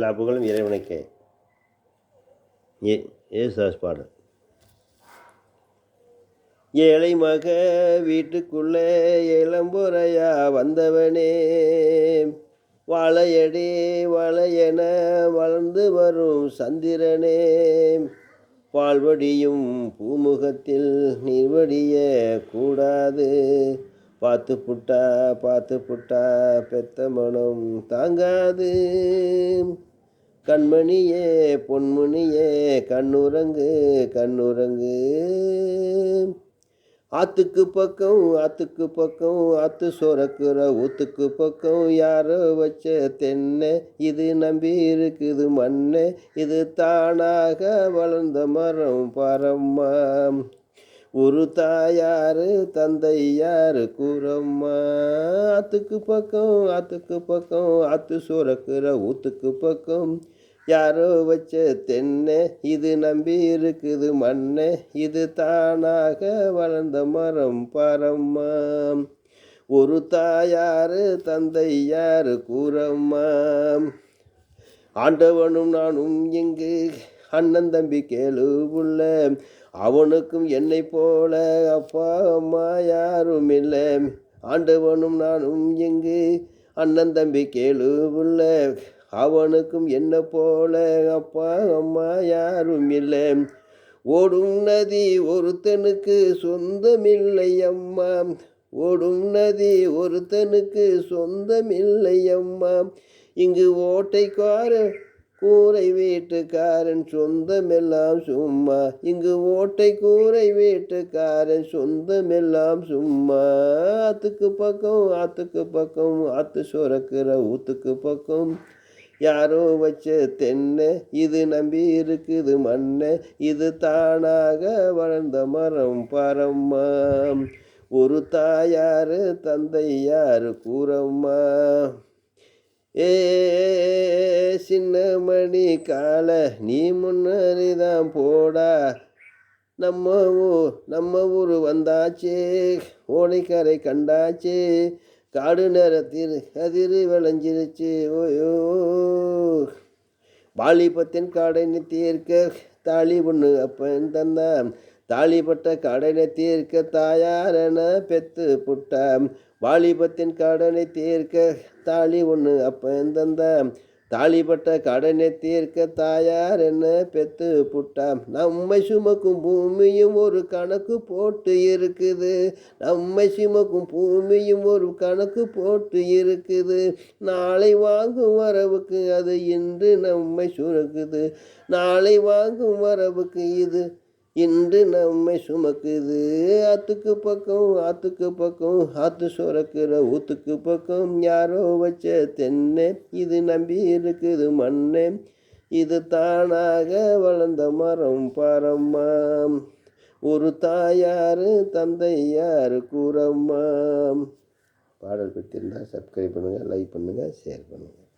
எல்லா புகழும் இறைவனுக்கே. ஏ ஏசுதாஸ் பாடல். ஏழை மக வீட்டுக்குள்ளே இளம்புறையா வந்தவனே வாழையடி வளையென வளர்ந்து வரும் சந்திரனே பால்வடியும் பூமுகத்தில் நீர்வடிய கூடாது. பார்த்து புட்டா பார்த்து புட்டா பெத்த மனம் தாங்காது. கண்மணியே பொன்மணியே கண்ணுரங்கு கண்ணுரங்கு. ஆத்துக்கு பக்கம் ஆத்துக்கு பக்கம் ஆத்து சுரக்குற ஊத்துக்கு பக்கம் யாரோ வச்ச தென்னை இது நம்பி இருக்குது மண்ணை இது தானாக வளர்ந்த மரம் பரம்மா. ஒரு தாயாரு தந்தை யாரு கூறம்மா. ஆத்துக்கு பக்கம் ஆத்துக்கு பக்கம் ஆத்து சுரக்குற ஊத்துக்கு பக்கம் யாரோ வச்ச தென்னை இது நம்பி இருக்குது மண்ணை இது தானாக வளர்ந்த மரம் பரம்மா. ஒரு தாயாரு தந்தை யாரு கூறம்மா. ஆண்டவனும் நானும் இங்கு அண்ணன் தம்பி கேளு உள்ள. அவனுக்கும் என்னை போல அப்பா அம்மா யாரும் இல்லை. ஆண்டவனும் நானும் இங்கு அண்ணன் தம்பி கேளு உள்ள. அவனுக்கும் என்ன போல? அப்பா அம்மா யாரும் இல்லை. ஓடும் நதி ஒருத்தனுக்கு சொந்தமில்லை அம்மா. ஓடும் நதி ஒருத்தனுக்கு சொந்தமில்லை அம்மா. இங்கு ஓட்டைக்கார கூரை வீட்டுக்காரன் சொந்தமெல்லாம் சும்மா. இங்கு ஓட்டை கூரை வீட்டுக்காரன் சொந்தமெல்லாம் சும்மா. ஆத்துக்கு பக்கம் ஆத்துக்கு பக்கம் ஆத்து சுரக்கிற ஊத்துக்கு பக்கம். யாரோ வச்ச தென்னை இது நம்பி இருக்குது மண்ணை இது தானாக வளர்ந்த மரம் பரம்மா. ஒரு தாயாரு தந்தை யாரு கூறம்மா? ஏ சின்ன மணி கால நீ முன்னறிதான் போடா. நம்ம ஊர் நம்ம ஊர் வந்தாச்சே ஓடைக்கரை கண்டாச்சே. காடு நேரத்தில் கதிர் விளைஞ்சிருச்சு. ஓயோ. வாலிபத்தின் கடனை தீர்க்க தாலி பொண்ணு அப்பன் தந்தான். தாலிப்பட்ட கடனை தீர்க்க தாயாரென பெத்து புட்டாம் வாலிபத்தின் கடனை தீர்க்க தாலி ஒன்று அப்பன் தந்தான். தாலிப்பட்ட கடனை தீர்க்க தாயார் என்ன பெத்து புட்டாம். நம்மை சுமக்கும் பூமியும் ஒரு கணக்கு போட்டு இருக்குது. நம்மை சுமக்கும் பூமியும் ஒரு கணக்கு போட்டு இருக்குது. நாளை வாங்கும் வரவுக்கு அது இன்று நம்மை சுரக்குது. நாளை வாங்கும் வரவுக்கு இது இன்று நம்மை சுமக்குது. ஆத்துக்கு பக்கம் ஆத்துக்கு பக்கம் ஆத்து சுரக்கிற ஊத்துக்கு பக்கம். யாரோ வச்ச தென்னை இது நம்பி இருக்குது மண்ணே. இது தானாக வளர்ந்த மரம் பரம்மாம் ஒரு தாயாரு தந்தையார் கூறம்மாம் கூறம்மா. பாடல் பற்றியிருந்தால் சப்ஸ்கிரைப் பண்ணுங்கள் லைக் பண்ணுங்கள் ஷேர் பண்ணுங்கள்